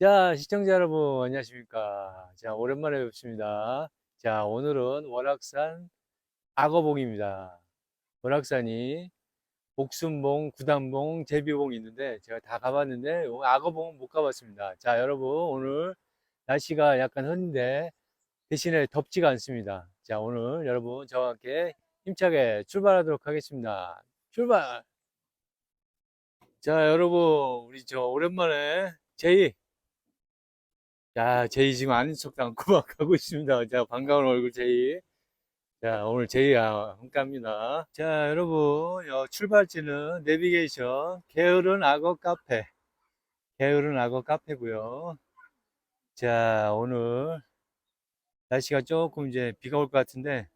자, 시청자 여러분, 안녕하십니까. 자, 오랜만에 뵙습니다. 자, 오늘은 월악산 악어봉입니다. 월악산이 옥순봉, 구단봉, 제비봉이 있는데 제가 다 가봤는데 요 악어봉은 못 가봤습니다. 자, 여러분, 오늘 날씨가 약간 흐린데 대신에 덥지가 않습니다. 자, 오늘 여러분 저와 함께 힘차게 출발하도록 하겠습니다. 출발! 자, 여러분, 우리 저 오랜만에 제이 야, 제이 지금 아는 척도 않고 막 가고 있습니다. 자, 반가운 얼굴 제이. 자, 오늘 제이와 함께 합니다. 자, 여러분, 어, 출발지는 내비게이션 게으른 악어 카페. 게으른 악어 카페고요. 자, 오늘 날씨가 조금 이제 비가 올 것 같은데,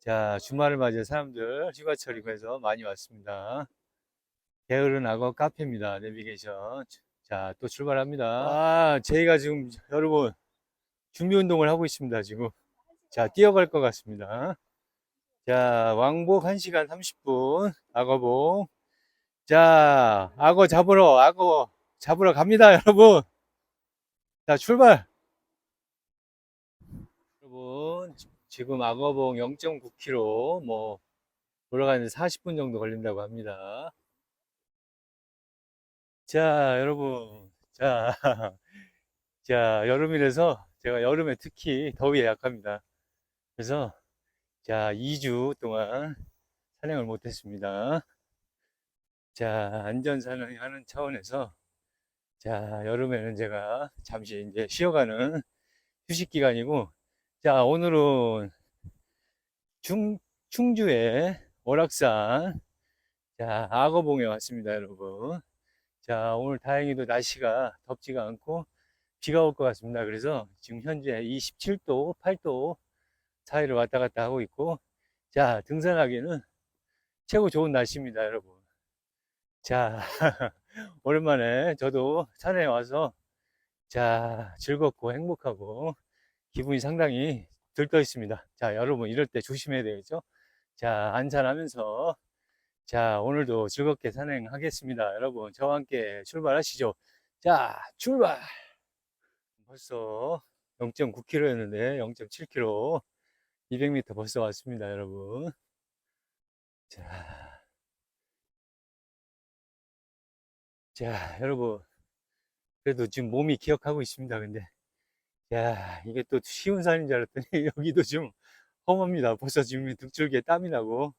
자, 주말을 맞이해 사람들 휴가철이고 해서 많이 왔습니다. 게으른 악어 카페입니다. 내비게이션. 자, 또 출발합니다. 아, 제이가 지금 여러분 준비 운동을 하고 있습니다. 지금. 자, 뛰어갈 것 같습니다. 자, 왕복 1시간 30분. 악어봉. 자, 악어 잡으러, 악어 잡으러 갑니다, 여러분. 자, 출발. 여러분, 지금 악어봉 0.9km, 뭐, 돌아가는데 40분 정도 걸린다고 합니다. 자, 여러분. 자, 자, 여름이라서 제가 여름에 특히 더위에 약합니다. 그래서, 자, 2주 동안 산행을 못했습니다. 자, 안전 산행하는 차원에서, 자, 여름에는 제가 잠시 이제 쉬어가는 휴식 기간이고, 자, 오늘은 충, 충주의 월악산, 자, 악어봉에 왔습니다, 여러분. 자, 오늘 다행히도 날씨가 덥지가 않고 비가 올 것 같습니다. 그래서 지금 현재 27도, 8도 사이를 왔다 갔다 하고 있고, 자, 등산하기는 최고 좋은 날씨입니다, 여러분. 자, 오랜만에 저도 산에 와서, 자, 즐겁고 행복하고 기분이 상당히 들떠 있습니다. 자, 여러분, 이럴 때 조심해야 되겠죠? 자, 안산하면서 자, 오늘도 즐겁게 산행하겠습니다. 여러분, 저와 함께 출발하시죠. 자, 출발! 벌써 0.9km였는데 0.7km, 200m 벌써 왔습니다, 여러분. 자, 자, 여러분. 그래도 지금 몸이 기억하고 있습니다, 근데. 야, 이게 또 쉬운 산인 줄 알았더니 여기도 좀 험합니다. 벌써 지금 등줄기에 땀이 나고.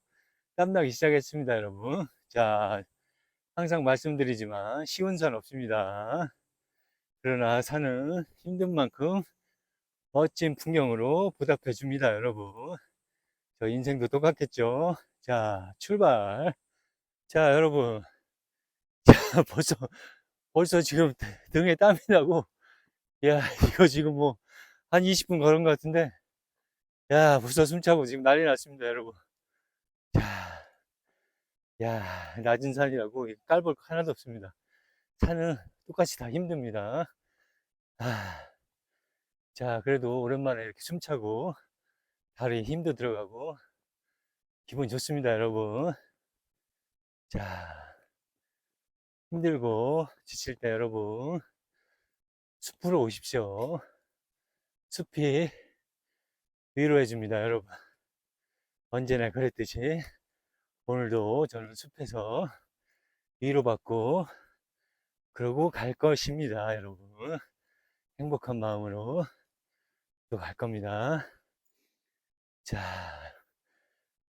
땀나기 시작했습니다, 여러분. 자, 항상 말씀드리지만 쉬운 산 없습니다. 그러나 산은 힘든 만큼 멋진 풍경으로 보답해 줍니다, 여러분. 저 인생도 똑같겠죠? 자, 출발. 자, 여러분. 자, 벌써, 벌써 지금 등에 땀이 나고, 야, 이거 지금 뭐, 한 20분 걸은 것 같은데, 야, 벌써 숨차고 지금 난리 났습니다, 여러분. 자, 야, 낮은 산이라고 깔볼 거 하나도 없습니다. 산은 똑같이 다 힘듭니다. 아, 자, 그래도 오랜만에 이렇게 숨차고, 다리에 힘도 들어가고, 기분 좋습니다, 여러분. 자, 힘들고 지칠 때 여러분, 숲으로 오십시오. 숲이 위로해 줍니다, 여러분. 언제나 그랬듯이, 오늘도 저는 숲에서 위로받고 그러고 갈 것입니다, 여러분. 행복한 마음으로 또 갈 겁니다. 자,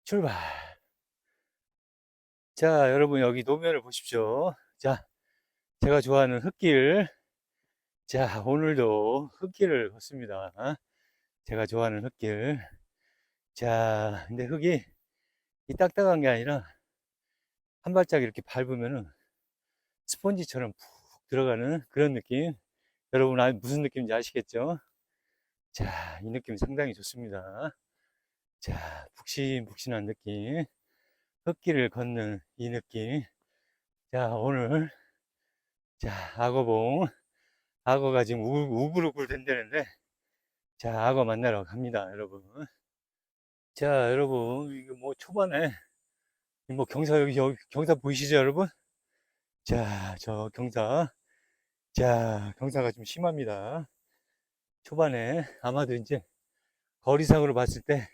출발. 자, 여러분 여기 노면을 보십시오. 자, 제가 좋아하는 흙길. 자, 오늘도 흙길을 걷습니다. 제가 좋아하는 흙길. 자, 근데 흙이 이 딱딱한 게 아니라 한 발짝 이렇게 밟으면은 스펀지처럼 푹 들어가는 그런 느낌. 여러분 아, 무슨 느낌인지 아시겠죠? 자, 이 느낌 상당히 좋습니다. 자, 푹신푹신한 느낌. 흙길을 걷는 이 느낌. 자, 오늘 자, 악어봉. 악어가 지금 우, 우글우글 된다는데 자, 악어 만나러 갑니다, 여러분. 자, 여러분, 이거 뭐 초반에, 뭐 경사, 여기, 여기 경사 보이시죠, 여러분? 자, 저 경사. 자, 경사가 좀 심합니다. 초반에 아마도 이제 거리상으로 봤을 때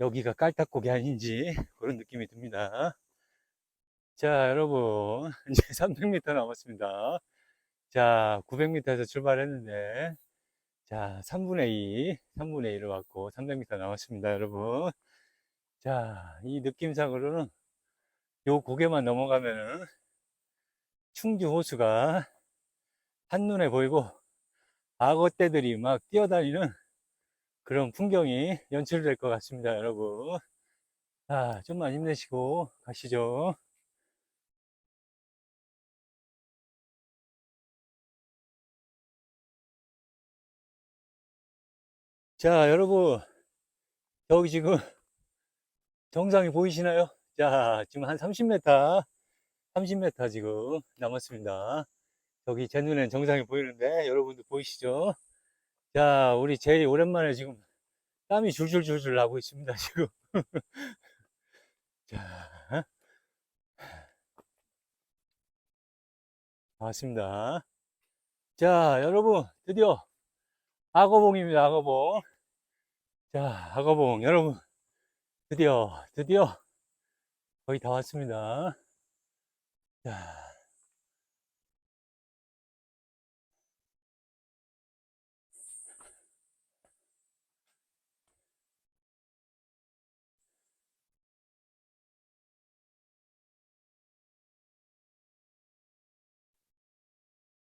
여기가 깔딱고기 아닌지 그런 느낌이 듭니다. 자, 여러분, 이제 300m 남았습니다. 자, 900m에서 출발했는데, 자, 3분의 2, 3분의 1을 왔고, 300m 남았습니다, 여러분. 자, 이 느낌상으로는 요 고개만 넘어가면은 충주 호수가 한눈에 보이고, 악어떼들이 막 뛰어다니는 그런 풍경이 연출될 것 같습니다, 여러분. 자, 좀만 힘내시고 가시죠. 자, 여러분. 여기 지금 정상이 보이시나요? 자, 지금 한 30m, 30m 지금 남았습니다. 여기 제 눈엔 정상이 보이는데 여러분들 보이시죠? 자, 우리 제일 오랜만에 지금 땀이 줄줄줄줄 나고 있습니다, 지금. 자, 반갑습니다. 자, 여러분, 드디어 악어봉입니다, 악어봉. 자, 악어봉, 여러분, 드디어, 드디어 거의 다 왔습니다. 자,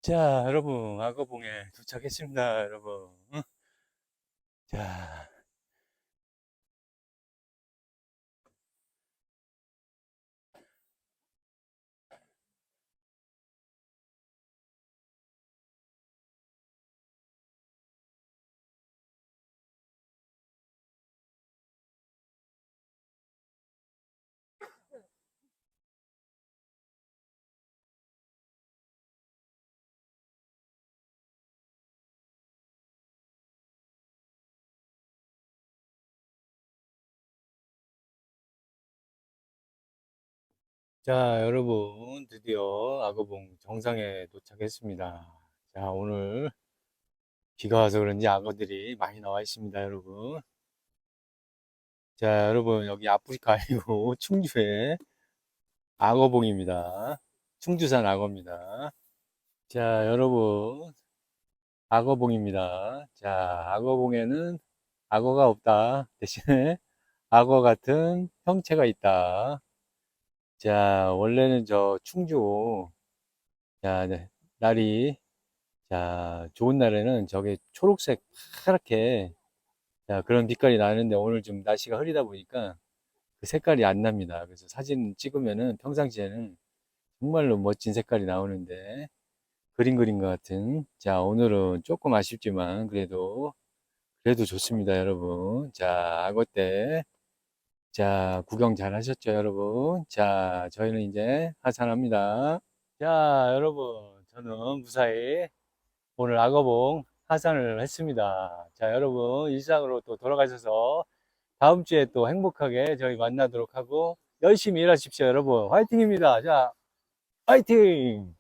자, 여러분, 악어봉에 도착했습니다, 여러분. 응? 자, 자, 여러분, 드디어 악어봉 정상에 도착했습니다. 자, 오늘 비가 와서 그런지 악어들이 많이 나와 있습니다, 여러분. 자, 여러분, 여기 아프리카 아니고 충주의 악어봉입니다. 충주산 악어입니다. 자, 여러분, 악어봉입니다. 자, 악어봉에는 악어가 없다. 대신에 악어 같은 형체가 있다. 자, 원래는 저 충주, 자, 네, 날이, 자, 좋은 날에는 저게 초록색 파랗게, 자, 그런 빛깔이 나는데 오늘 좀 날씨가 흐리다 보니까 그 색깔이 안 납니다. 그래서 사진 찍으면은 평상시에는 정말로 멋진 색깔이 나오는데 그림 그린 것 같은, 자, 오늘은 조금 아쉽지만 그래도, 그래도 좋습니다, 여러분. 자, 악어 때, 자, 구경 잘 하셨죠, 여러분? 자, 저희는 이제 하산합니다. 자, 여러분, 저는 무사히 오늘 악어봉 하산을 했습니다. 자, 여러분, 일상으로 또 돌아가셔서 다음 주에 또 행복하게 저희 만나도록 하고 열심히 일하십시오, 여러분. 화이팅입니다. 자, 화이팅!